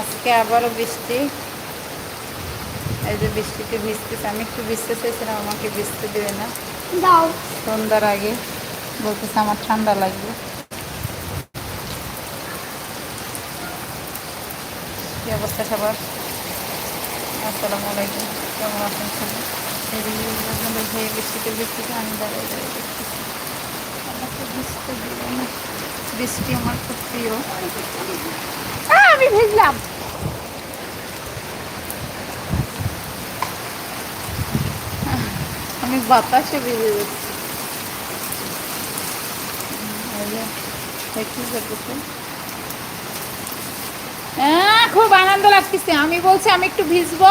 আজকে আবারও বৃষ্টি। এই যে বৃষ্টিতে ভিজতেছে আমি একটু ভিজতে চাইছিলাম আমাকে ভিজতে দেবে না। সন্ধ্যার আগে বলতেছে আমার ঠান্ডা লাগবে। কি অবস্থা সবার? আসসালামু আলাইকুম। কেমন আছেন সবাই? হয়ে বৃষ্টিতে বৃষ্টিতে আমি দাঁড়িয়ে দাঁড়িয়ে দেখতেছি আমাকে ভিজতে দিবে না। বৃষ্টি আমার খুব প্রিয়। আমি ভিজলাম আমি বাতাসে ভিজে যাচ্ছি। এই যে, দেখি করতেছে। আহ, খুব আনন্দ লাগতেছে। আমি বলছি আমি একটু ভিজবো।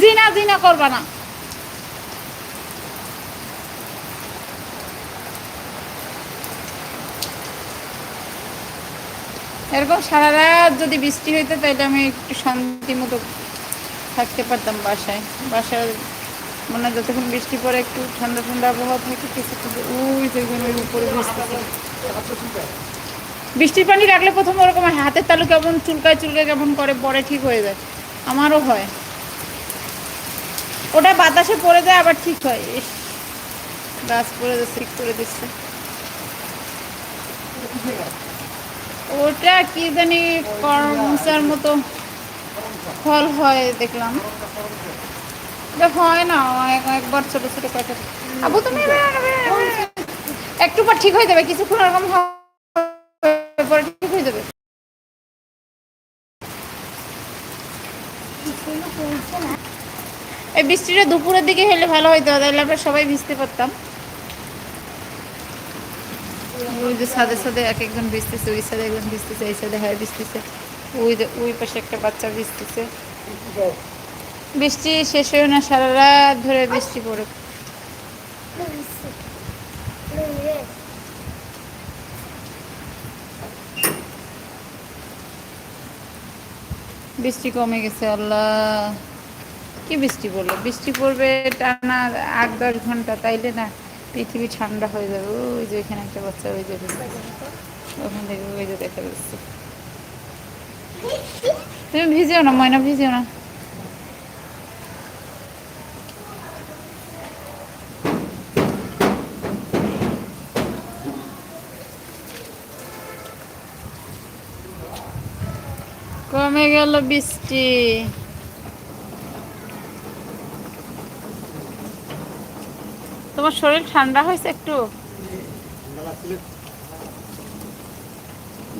জিনা জিনা করবা না। এরকম সারা রাত যদি বৃষ্টি হইতো তাহলে আমি একটু শান্তি মতো থাকতে পারতাম বাসায়। বাসায় মানে যতক্ষণ বৃষ্টি পড়ে, একটু ঠান্ডা ঠান্ডা আবহাওয়া থাকে, কিছু ওই যেখানে ওই উপরে বৃষ্টির পানি রাখলে প্রথম ওরকম হাতের তালু কেমন চুলকায় চুলকায় কেমন করে, পরে ঠিক হয়ে যায়। আমারও হয়। ওটা বাতাসে পড়ে যায়, আবার ঠিক হয়। গাছ পড়ে যাচ্ছে, ঠিক করে দিচ্ছে। ওটা কি জানি কর্মচার মতো ফল হয় দেখলাম। এটা হয় না, এক- একবার ছোট ছোট কয়টা আবু, তুমি একটু পর ঠিক হয়ে যাবে, কিছুক্ষণ ওরকম পরে ঠিক হয়ে যাবে। এই বৃষ্টিটা দুপুরের দিকে হলে ভালো হইতো, তাহলে আমরা সবাই ভিজতে পারতাম। ওই যে সাদে সাদে এক একজন ভিজতেছে, ওই সাদে একজন ভিজতেছে, এই সাদে হ্যাঁ ভিজতেছে, ওই ওই পাশে একটা বাচ্চা ভিজতেছে। বৃষ্টি শেষ হয়ে না, সারা রাত ধরে বৃষ্টি পড়ে। বৃষ্টি কমে গেছে, আল্লাহ। কি বৃষ্টি পড়ল? বৃষ্টি পড়বে টানা আট দশ ঘণ্টা, তাইলে না পৃথিবী ঠান্ডা হয়ে যাবে। ওই যে এখানে একটা বাচ্চা ওই যে। ওখান থেকে ওই যে দেখা যাচ্ছে। তুমি ভিজেও না, ময়না, ভিজেও না। কমে গেল বৃষ্টি। তোমার শরীর ঠান্ডা হয়েছে একটু?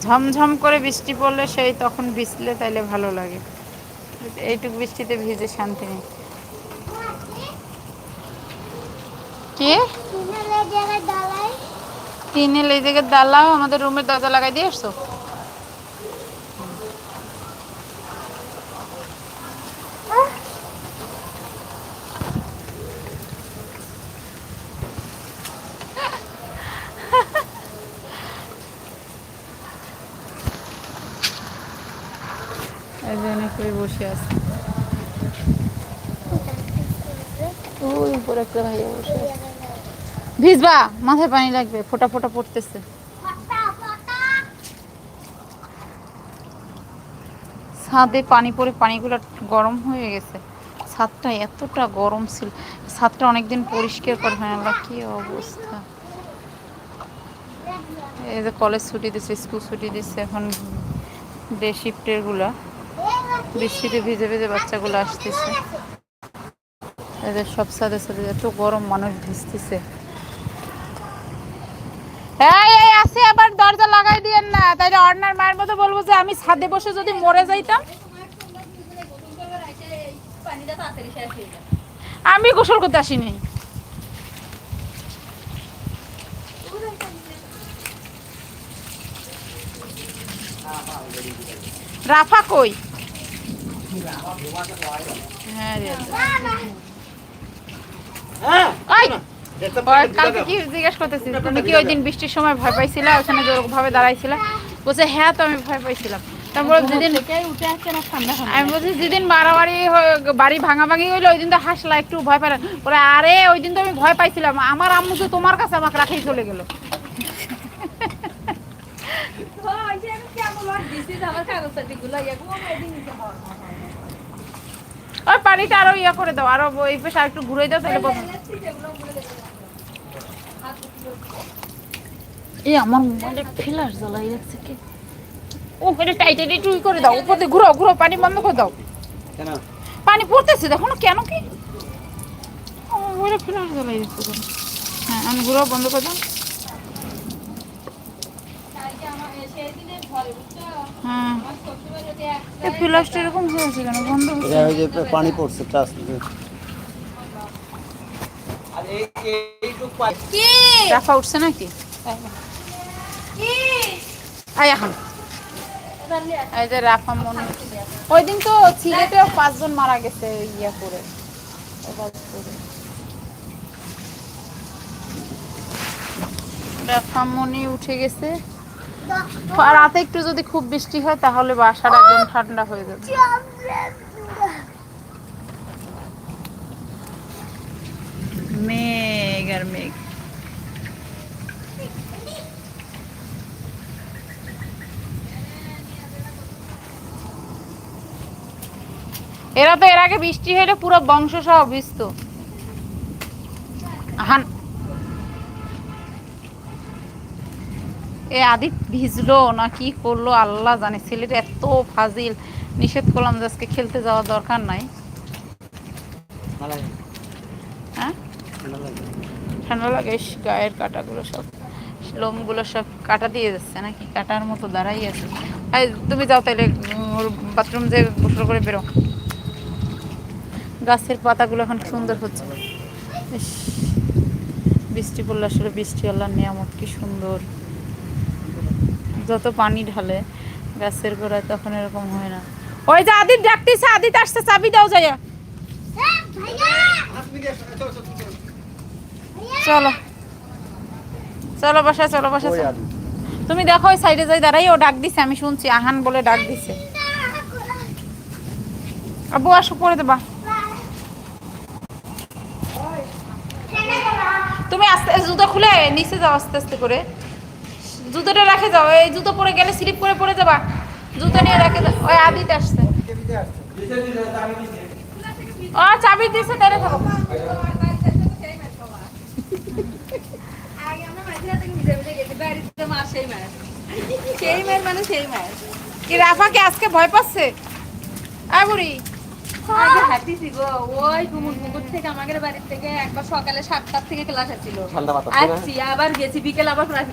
ঝমঝম করে বৃষ্টি পড়লে সেই তখন ভিজলে তাইলে ভালো লাগে। এইটুক বৃষ্টিতে ভিজে শান্তি নেই। কে? এই দিকে দালাও আমাদের রুমের দরজা লাগাই দিয়ে আসছো? এই জন্য করে বসে আছে। ওই উপরে একটা ভাইয়া বসে ভিজবা মাথায় পানি লাগবে ফোটা ফোটা পড়তেছে। ছাদে পানি পড়ে পানিগুলো গরম হয়ে গেছে। ছাদটা এতটা গরম ছিল। ছাদটা অনেকদিন পরিষ্কার করা হয় না কি অবস্থা? এই যে কলেজ ছুটি দিচ্ছে স্কুল ছুটি দিচ্ছে এখন ডে শিফটেরগুলা। বৃষ্টিতে ভিজে ভিজে বাচ্চাগুলো আসতেছে। এদের সব সাথে সাথে এত গরম মানুষ ভিজতেছে। এই আবার দরজা লাগাই দিয়েন না। মায়ের মতো বলব যে আমি ছাদে বসে যদি মরে যাইতাম, আমি গোসল করতে আসিনি। রাফা কই? হ্যাঁ রে। কালকে কি জিজ্ঞেস করতেছি তুমি কি ওই দিন বৃষ্টির সময় ভয় পাইছিলা? ওখানে ভাবে দাঁড়াইছিলা? বলছে হ্যাঁ তো আমি ভয় পাইছিলাম। তারপর যেদিন উঠে আসছে আমি বলছি যেদিন মারামারি হয়ে- বাড়ি ভাঙা ভাঙি হইল ওই দিন তো হাসলা একটু ভয় ওরা আরে ওই দিন তো আমি ভয় পাইছিলাম। আমার আম্মু তো তোমার কাছে আমাকে রাখেই চলে গেল। ওই পানিটা আরও ইয়া করে দাও আরও এই পেশা একটু ঘুরে দাও তাহলে এই আমার মোবাইলে ফ্ল্যাশ জ্বালাই যাচ্ছে কি? ও এটা টাইট একটু ই করে দাও উপর দিয়ে ঘুরো ঘুরো পানি বন্ধ করে দাও। কেন? পানি পড়তেছে দেখো না কেন কি? ও মোবাইলে ফ্ল্যাশ জ্বালাই যাচ্ছে হ্যাঁ আমি ঘুরো বন্ধ করে দাও। হ্যাঁ। এই ফ্ল্যাশটা এরকম হয়েছে কেন? বন্ধ হচ্ছে। পানি পড়ছে উঠছে নাকি? আয় এখন। এই যে রাফা মনে ওই দিন তো সিলেটেও পাঁচজন মারা গেছে ইয়া করে। এবার করে। রাফা মনি উঠে গেছে। রাতে একটু যদি খুব বৃষ্টি হয় তাহলে বাসাটা একদম ঠান্ডা হয়ে যাবে। মেঘ আর মেঘ। এরা তো এর আগে বৃষ্টি হলে পুরো বংশ সহ ভিজতো এ আদিত ভিজলো না কি করল? আল্লাহ জানে ছেলেটা এত ফাজিল। নিষেধ করলাম যে আজকে খেলতে যাওয়ার দরকার নাই। হ্যাঁ? ঠান্ডা লাগে গায়ের কাটাগুলো সব লোমগুলো সব কাটা দিয়ে যাচ্ছে নাকি? কাটার মতো দাঁড়াই আছে। তুমি যাও তাহলে বাথরুম যে গোসল করে বেরো। গাছের পাতাগুলো এখন সুন্দর হচ্ছে। বৃষ্টি পড়লে আসলে বৃষ্টি আল্লাহর নিয়ামত কি সুন্দর। যত পানি ঢালে গাছের গোড়ায় তখন এরকম হয় না। ওই যে আদিত ডাকতেছে আদিত আসছে চাবি দাও যাইয়া। চলো। চলো বাসা চলো বাসা চলো। তুমি দেখো ওই সাইডে যাই দাঁড়াই ও ডাক দিছে আমি শুনছি আহান বলে ডাক দিছে। আবু আসো পরে দেবা। তুমি আস্তে জুতো খুলে নিচে যাও আস্তে আস্তে করে। জুতোটা রাখে যাও এই জুতো পরে গেলে স্লিপ করে পড়ে যাবা। জুতো নিয়ে রাখে যাও। ওই আদিতে আসছে। ও চাবি দিছে তাহলে থাকো সেই মায়ের মানে সেই মায়ের। কি রাফাকে আজকে ভয় পাচ্ছে? আয় বুড়ি। আগে গো। ওই থেকে আমাদের বাড়ির থেকে একবার সকালে সাতটার থেকে ক্লাস আসছিল আসছি আবার গেছি বিকেল আবার ক্লাস